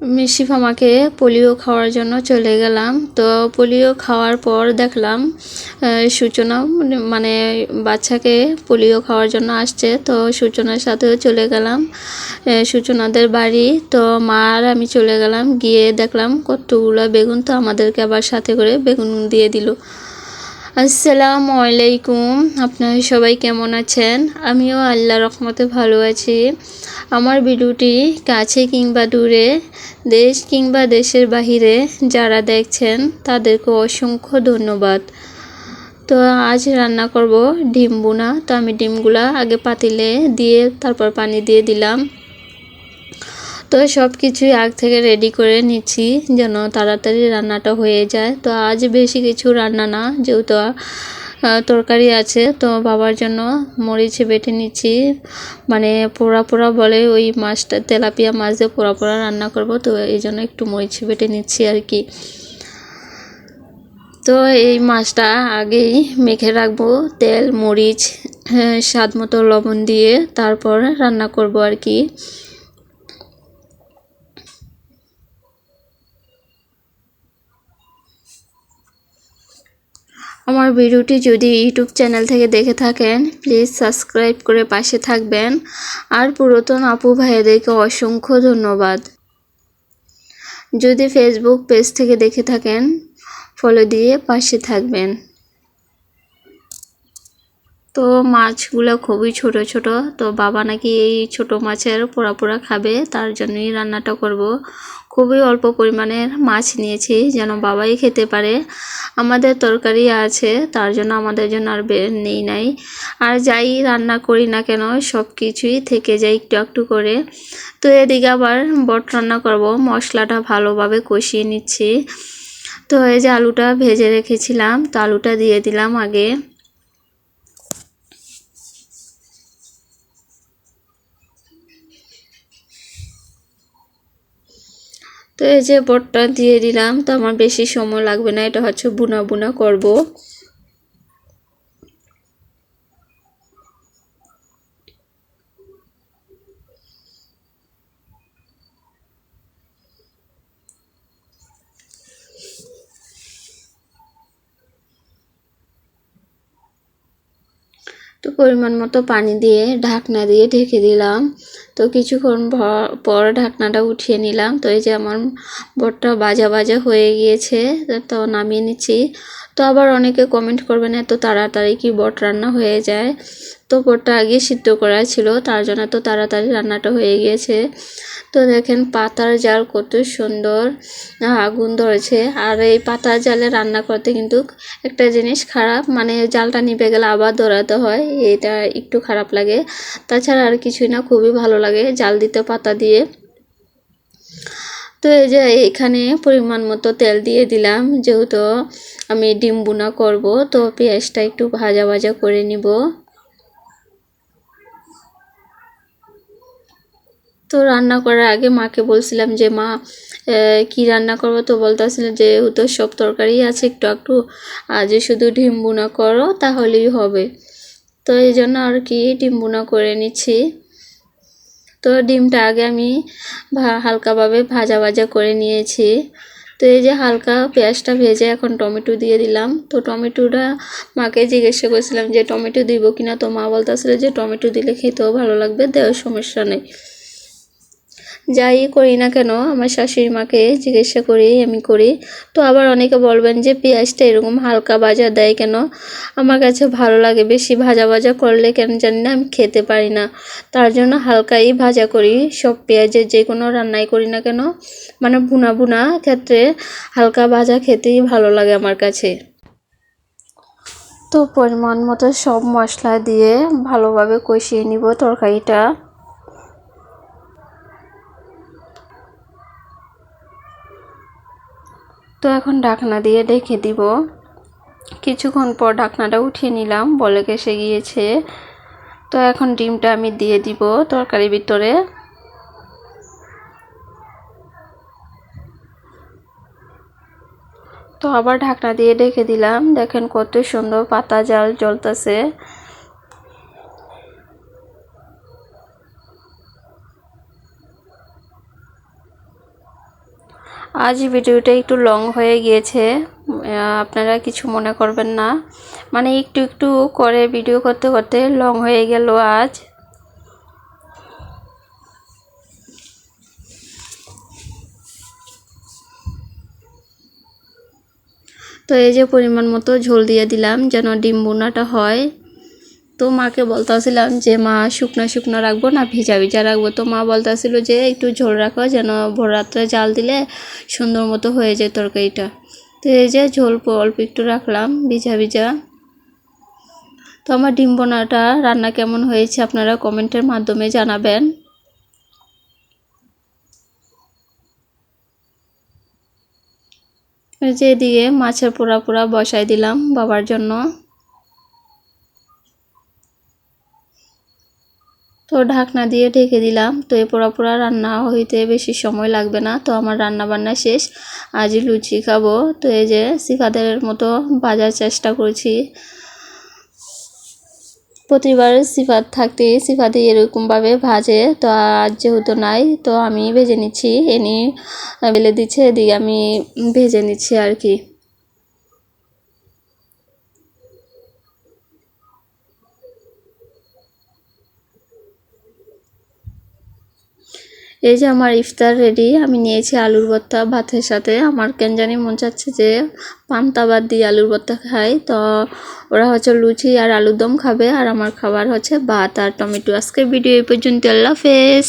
মিশিফ আমাকে পোলিও খাওয়ার জন্য চলে গেলাম। তো পোলিও খাওয়ার পর দেখলাম সূচনা মানে বাচ্চাকে পোলিও খাওয়ার জন্য আসছে। তো সূচনার সাথেও চলে গেলাম সূচনাদের বাড়ি। তো মা আর আমি চলে গেলাম, গিয়ে দেখলাম কতগুলো বেগুন তো আমাদেরকে আবার সাথে করে বেগুন দিয়ে দিল। আসসালামু আলাইকুম। আপনারা সবাই কেমন আছেন? আমিও আল্লাহ রহমতে ভালো আছি। আমার ভিডিওটি কাছে কিংবা দূরে, দেশ কিংবা দেশের বাহিরে যারা দেখছেন, তাদেরকে অসংখ্য ধন্যবাদ। তো আজ রান্না করব ডিম বোনা তো আমি ডিমগুলা আগে পাতিলে দিয়ে, তারপর পানি দিয়ে দিলাম। তো সব কিছুই আগ থেকে রেডি করে নিচ্ছি যেন তাড়াতাড়ি রান্নাটা হয়ে যায়। তো আজ বেশি কিছু রান্না না যেহেতু তরকারি আছে তো বাবার জন্য মরিচ বেটে নিচ্ছি। মানে পোড়া পোড়া বলে ওই মাছটা তেলাপিয়া মাছ দিয়ে পোড়া পোড়া রান্না করব তো এই জন্য একটু মরিচ বেটে নিচ্ছি আর কি। তো এই মাছটা আগেই মেখে রাখব তেল মরিচ হ্যাঁ, স্বাদ মতো লবণ দিয়ে তারপর রান্না করব আর কি। আমার ভিডিওটি যদি ইউটিউব চ্যানেল থেকে দেখে থাকেন প্লিজ সাবস্ক্রাইব করে পাশে থাকবেন। আর পুরাতন আপু ভাইয়াদেরকে অসংখ্য ধন্যবাদ। যদি ফেসবুক পেজ থেকে দেখে থাকেন ফলো দিয়ে পাশে থাকবেন। তো মাছগুলো খুবই ছোট ছোট, তো বাবা নাকি এই ছোট মাছের পোড়া পোড়া খাবে, তার জন্যই রান্নাটা করব। খুবই অল্প পরিমাণের মাছ নিয়েছি যেন বাবাই খেতে পারে। আমাদের তরকারি আছে, তার জন্য আমাদের জন্য আর বের নেই নাই। আর যাই রান্না করি না কেন সব কিছুই থেকে যায় একটু একটু করে। তো এদিকে আবার বট রান্না করব, মশলাটা ভালোভাবে কষিয়ে নিচ্ছি। তো এই যে আলুটা ভেজে রেখেছিলাম, তো আলুটা দিয়ে দিলাম আগে। তো এই যে বটটা দিয়ে দিলাম, তো আমার বেশি সময় লাগবে না, এটা হচ্ছে বুনা বুনা করব। পরিমাণ মতো পানি দিয়ে ঢাকনা দিয়ে ঢেকে দিলাম। তো কিছুক্ষণ পর ঢাকনাটা উঠিয়ে নিলাম। তো এই যে আমার বটটা বাজা বাজা হয়ে গিয়েছে, তো নামিয়ে নিচ্ছি। তো আবার অনেকে কমেন্ট করবেন, এত তাড়াতাড়ি কি বট রান্না হয়ে যায়? তো বটটা আগে সিদ্ধ করা ছিল, তার জন্য তো তাড়াতাড়ি রান্নাটা হয়ে গিয়েছে। তো দেখেন পাতার জাল কত সুন্দর আগুন ধরেছে। আর এই পাতার জালে রান্না করতে কিন্তু একটা জিনিস খারাপ মানে জালটা নিভে গেলে আবার ধরাতে হয়, এটা একটু খারাপ লাগে। তাছাড়া আর কিছুই না, খুবই ভালো লাগে জাল দিতে পাতা দিয়ে। তো এই যে এখানে পরিমাণ মতো তেল দিয়ে দিলাম, যেহেতু আমি ডিম বুনা করব, তো পেঁয়াজটা একটু ভাজা ভাজা করে নিব। তো রান্না করার আগে মাকে বলছিলাম যে, মা কি রান্না করব? তো বলতেছিলেন যে তো সব তরকারি আছে, একটু একটু আজ শুধু ডিম বুনা করো, তাহলেই হবে। তো এই জন্য আর কি ডিম বুনা করে নিচ্ছি। তো ডিমটা আগে আমি হালকাভাবে ভাজা ভাজা করে নিয়েছি। তো এই যে হালকা পেঁয়াজটা ভেজে এখন টমেটো দিয়ে দিলাম। তো টমেটোটা মাকে জিজ্ঞাসা করেছিলাম যে, টমেটো দিব কিনা? তো মা বলতেছিল যে, টমেটো দিলে খেতেও ভালো লাগবে, দেওয়ার সমস্যা নেই। যাই করি না কেন, আমার শাশুড়ি মাকে জিজ্ঞাসা করি, আমি করি। তো আবার অনেকে বলবেন যে, পেঁয়াজটা এরকম হালকা ভাজা দেয় কেন? আমার কাছে ভালো লাগে, বেশি ভাজা ভাজা করলে কেন জানি না, আমি খেতে পারি না। তার জন্য হালকাই ভাজা করি, সব পেঁয়াজের যে কোনো রান্নাই করি না কেন। মানে ভুনা ভুনা ক্ষেত্রে হালকা ভাজা খেতেই ভালো লাগে আমার কাছে। তো পরিমাণ মতো সব মশলা দিয়ে ভালোভাবে কষিয়ে নিব তরকারিটা। তো এখন ঢাকনা দিয়ে ঢেকে দিব। কিছুক্ষণ পর ঢাকনাটা উঠিয়ে নিলাম, বলে এসে গিয়েছে। তো এখন ডিমটা আমি দিয়ে দিব তরকারির ভিতরে। তো আবার ঢাকনা দিয়ে ঢেকে দিলাম। দেখেন কত সুন্দর পাতা জাল জ্বলতেছে। আজ ভিডিওটা একটু লং হয়ে গিয়েছে। আপনারা কিছু মনে করবেন না। মানে একটু একটু করে ভিডিও করতে করতে লং হয়ে গেল আজ। তো এই যে পরিমাণ মতো ঝোল দিয়ে দিলাম, যেন ডিম বোনাটা হয়। তো মাকে বলতেছিলাম যে, মা, শুকনো শুকনো রাখব না, ভিজা ভিজা রাখব। তো মা বলতেছিল যে, একটু ঝোল রাখো, যেন ভোর রাত্রে জাল দিলে সুন্দর মতো হয়ে যায় তরকারিটা। তো এই যে ঝোল অল্প একটু রাখলাম, ভিজা ভিজা। তো আমার ডিম বোনাটা রান্না কেমন হয়েছে আপনারা কমেন্টের মাধ্যমে জানাবেন। যে এদিকে মাছের পোড়া পোড়া বসাই দিলাম বাবার জন্য। তো ঢাকনা দিয়ে ঢেকে দিলাম। তো এ পোড়া পোড়া রান্না হইতে বেশি সময় লাগবে না। তো আমার রান্না বান্না শেষ। আজ লুচি খাব। তো এই যে সিফাদের মতো বাজার চেষ্টা করছি। প্রতিবার সিফাত থাকতে সিফাতে এরকমভাবে ভাজে। তো আজ যেহেতু নাই, তো আমি ভেজে নিচ্ছি। এনি বেলে দিচ্ছে, এদিকে আমি ভেজে নিচ্ছি আর কি। এই যে আমার ইফতার রেডি আমি নিয়েছি আলুর ভর্তা ভাতের সাথে। আমার কেন জানি মন চাচ্ছে যে পান্তা ভাত দিয়ে আলুর ভর্তা খাই। তো ওরা হচ্ছে লুচি আর আলুর দম খাবে আর আমার খাবার হচ্ছে ভাত আর টমেটো। আজকে ভিডিও এই পর্যন্ত আল্লাহ হাফেজ।